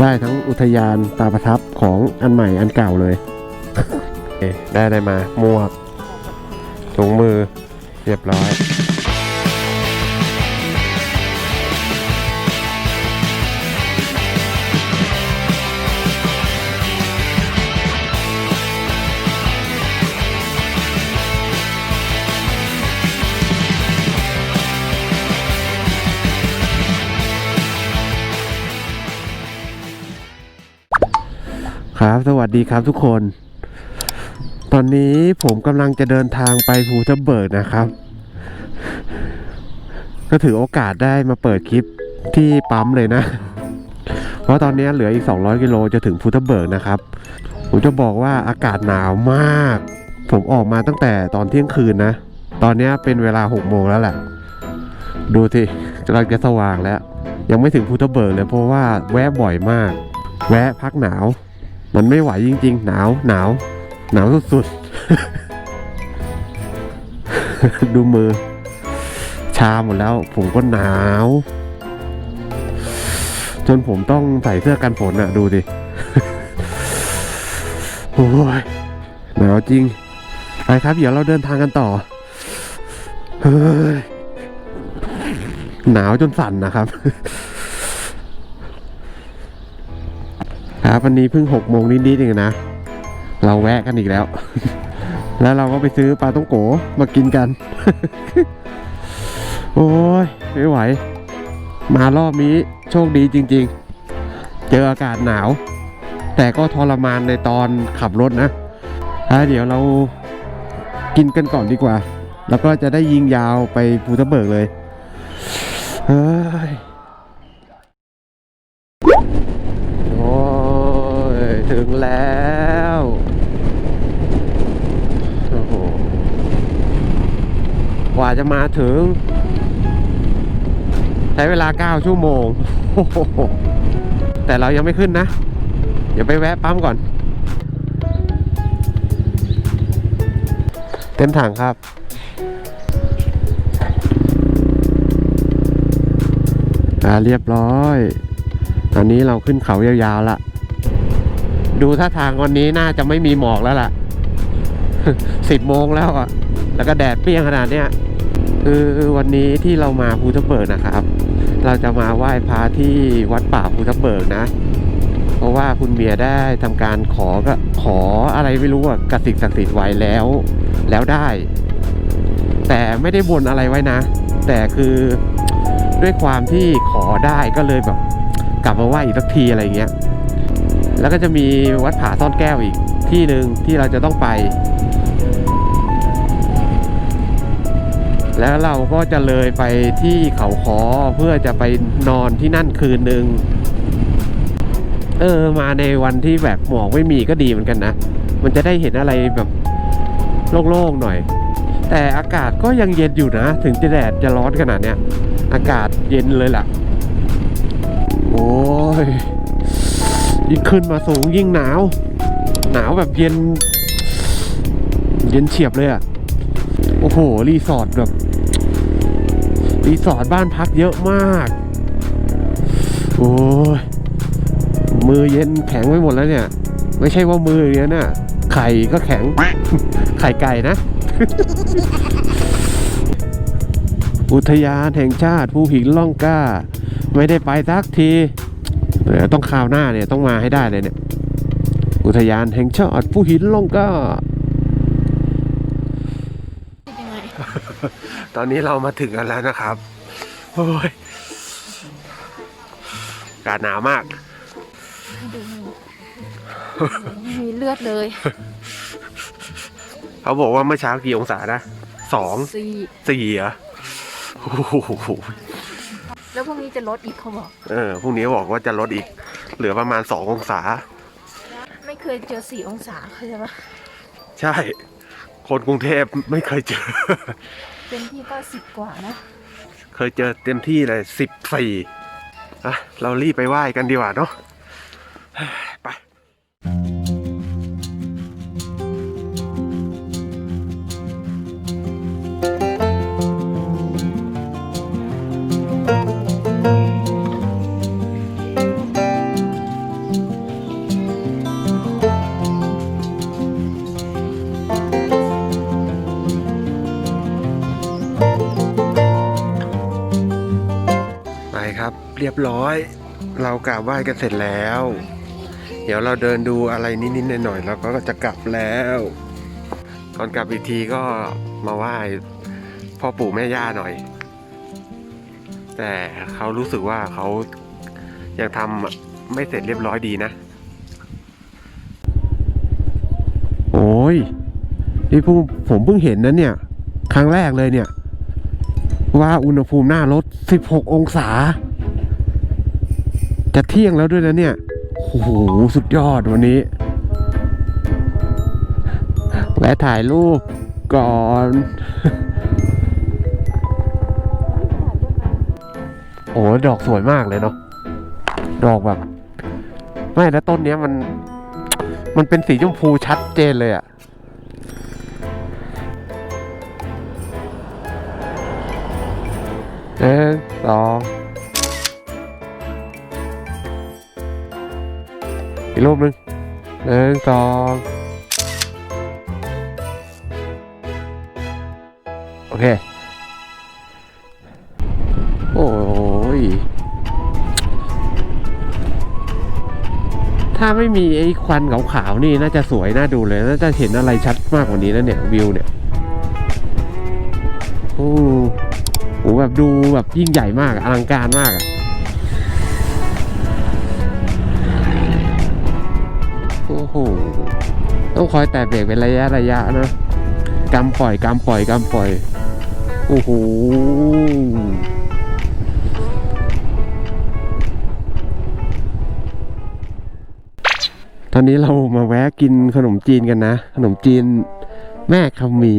ได้ทั้งอุทยานตาประทับของอันใหม่อันเก่าเลยโอเคได้ได้มาหมวกถุงมือเรียบร้อย ครับ สวัสดีครับทุกคน ตอนนี้ผมกำลังจะเดินทางไปภูทับเบิกนะครับ ก็ถือโอกาสได้มาเปิดคลิปที่ปั๊มเลยนะ เพราะตอนนี้เหลืออีก 200 กิโลจะถึงภูทับเบิกนะครับ ผมจะบอกว่าอากาศหนาวมาก ผมออกมาตั้งแต่ตอนเที่ยงคืนนะ ตอนนี้เป็นเวลา 6 โมงแล้วแหละ ดูสิกำลังจะสว่างแล้ว ยังไม่ถึงภูทับเบิกเลยเพราะว่าแวะบ่อยมาก แวะพักหนาว มันไม่ไหวจริง ๆ หนาวหนาว หนาวสุดๆ ดูมือ ชาหมดแล้ว ผมก็หนาว จนผมต้องใส่เสื้อกันฝนอะดูดิ โอ้ยหนาวจริง ไปครับ เดี๋ยวเราเดินทางกันต่อ เฮ้ย หนาวจนสั่นนะครับ ครับวันนี้เพิ่งหกโมงนิดๆเองนะ เราแวะกันอีกแล้ว แล้วเราก็ไปซื้อปลาต้องโกมากินกัน โอ้ยไม่ไหว มารอบนี้โชคดีจริง ๆ เจออากาศหนาว แต่ก็ทรมานในตอนขับรถนะอะเดี๋ยวเรากินกันก่อนดีกว่า แล้วก็จะได้ยิงยาวไปภูทับเบิกเลยเฮ้ย โอ้ย ถึงแล้วโอ้โหกว่าจะมาถึง ใช้เวลา 9 ชั่วโมง แต่เรายังไม่ขึ้นนะ เดี๋ยวไปแวะปั๊มก่อน เต็มถังครับอ่าเรียบร้อย ตอนนี้เราขึ้นเขายาวๆละ ดูท่าทางวันนี้น่าจะไม่มีหมอกแล้วล่ะสิบโมงแล้วอะ แล้วก็แดดเปรี้ยงขนาดเนี้ยคือวันนี้ที่เรามาภูทับเบิกนะครับ เราจะมาไหว้พระที่วัดป่าภูทับเบิกนะ เพราะว่าคุณเมียได้ทำการขอก็ขออะไรไม่รู้อะกับสิ่งศักดิ์สิทธิ์ไว้แล้ว แล้วได้ แต่ไม่ได้บนอะไรไว้นะ แต่คือด้วยความที่ขอได้ก็เลยแบบ กลับมาไหว้อีกสักทีอะไรเงี้ย แล้วก็จะมีวัดผาซ่อนแก้วอีกที่หนึ่งที่เราจะต้องไป แล้วเราก็จะเลยไปที่เขาคอเพื่อจะไปนอนที่นั่นคืนหนึ่งเออมาในวันที่แบบหมอกไม่มีก็ดีเหมือนกันนะ มันจะได้เห็นอะไรแบบโล่งๆหน่อย แต่อากาศก็ยังเย็นอยู่นะ ถึงจะแดดจะร้อนขนาดเนี้ย อากาศเย็นเลยล่ะ โอ้ย ยิ่งขึ้นมาสูงยิ่งหนาว หนาวแบบเย็น เย็นเฉียบเลยอะ่ะ โอ้โห รีสอร์ทแบบ รีสอร์ทบ้านพักเยอะมาก โอ้ยมือเย็นแข็งไปหมดแล้วเนี่ย ไม่ใช่ว่ามืออย่างนี้ยน่ะไข่ก็แข็ง ไข่ไก่นะ อุทยานแห่งชาติภูหินล่องกล้า ไม่ได้ไปสักที ต้องคราวหน้าเนี่ยต้องมาให้ได้เลยเนี่ย อุทยานแห่งชาติภูหินล่องกล้ายังไงตอนนี้เรามาถึงกันแล้วนะครับ โอ้ยอากาศหนาวมากให้ดูมือไม่มีเลือดเลย เขาบอกว่าเมื่อเช้ากี่องศานะสองสี่สี่เหรอโอ้โห แล้วพรุ่งนี้จะลดอีกเขาบอก เออพรุ่งนี้บอกว่าจะลดอีก เหลือประมาณสององศา ไม่เคยเจอสี่องศาเข้าใจปะใช่ คนกรุงเทพไม่เคยเจอ เป็นที่ก็สิบกว่านะเคยเจอเต็มที่เลยสิบสี่อะเรารีบไปไหว้กันดีกว่าเนาะ ไปเรียบร้อย เรากราบไหว้กันเสร็จแล้ว เดี๋ยวเราเดินดูอะไรนิดๆหน่อยๆแล้วก็จะกลับแล้วก่อนกลับอีกทีก็มาไหว้พ่อปู่แม่ย่าหน่อย แต่เขารู้สึกว่าเขายังทำไม่เสร็จเรียบร้อยดีนะ โอ้ยนี่ผมผมเพิ่งเห็นนะเนี่ย ครั้งแรกเลยเนี่ย ว่าอุณหภูมิหน้ารถ 16 องศา จะเที่ยงแล้วด้วยนะเนี่ยโอ้โหสุดยอดวันนี้แวะถ่ายรูปก่อน โอ้ดอกสวยมากเลยเนาะดอกแบบ ไม่แล้วต้นเนี้ยมัน มันเป็นสีชมพูชัดเจนเลยอะหนึ่งสอง อีกรูปหนึ่งหนึ่งสองโอเค โอ้ย ถ้าไม่มีไอ้ควันขาวๆนี่น่าจะสวยน่าดูเลย น่าจะเห็นอะไรชัดมากกว่านี้แล้วเนี่ย วิวเนี่ย โอ้โหแบบดูแบบยิ่งใหญ่มากอะอลังการมากอะ ต้องคอยแตะเบรกเป็นระยะระยะนะกำปล่อยกำปล่อยกำปล่อยโอ้โหตอนนี้เรามาแวะกินขนมจีนกันนะ ขนมจีนแม่คำมี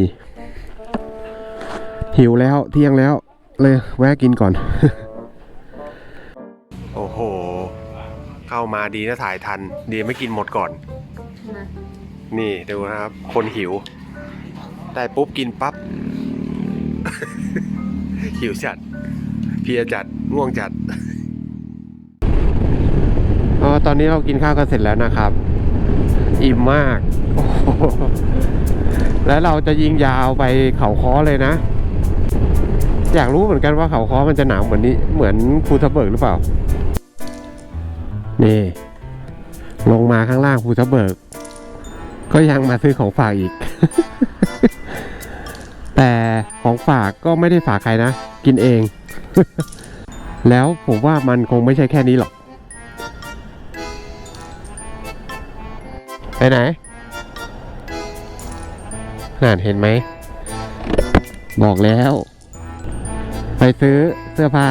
หิวแล้วเที่ยงแล้วเลยแวะกินก่อน โอ้โห เข้ามาดีนะถ่ายทัน ดีไม่กินหมดก่อน นี่ดูนะครับ คนหิว ได้ปุ๊บกินปั๊บ หิวจัด เพียจัด ง่วงจัดออตอนนี้เรากินข้าวกันเสร็จแล้วนะครับ อิ่มมาก แล้วเราจะยิงยาวไปเขาค้อเลยนะ อยากรู้เหมือนกันว่าเขาค้อมันจะหนาวเหมือนนี้ เหมือนภูทับเบิกหรือเปล่า นี่ ลงมาข้างล่างภูทับเบิก ก็ยังมาซื้อของฝากอีก แต่ของฝากก็ไม่ได้ฝากใครนะ กินเอง แล้วผมว่ามันคงไม่ใช่แค่นี้หรอก ไปไหนน่านเห็นไหม บอกแล้ว ไปซื้อเสื้อผ้า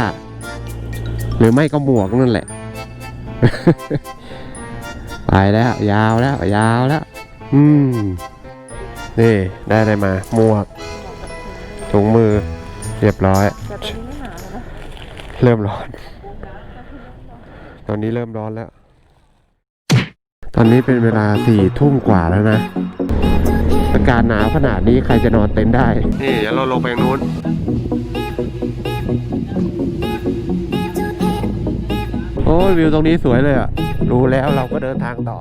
หรือไม่ก็หมวกนั่นแหละ ไปแล้ว ยาวแล้ว ยาวแล้ว อืม นี่ได้อะไรมา หมวก ถุงมือ เรียบร้อย แต่ตอนนี้ไม่หนาวแล้วนะเริ่มร้อน ตอนนี้เริ่มร้อนแล้ว ตอนนี้เป็นเวลาสี่ทุ่มกว่าแล้วนะ อากาศหนาวขนาดนี้ใครจะนอนเต็นท์ได้ นี่เดี๋ยวเราลงไปนู้น โอ้ยวิวตรงนี้สวยเลยอะ รู้แล้วเราก็เดินทางต่อ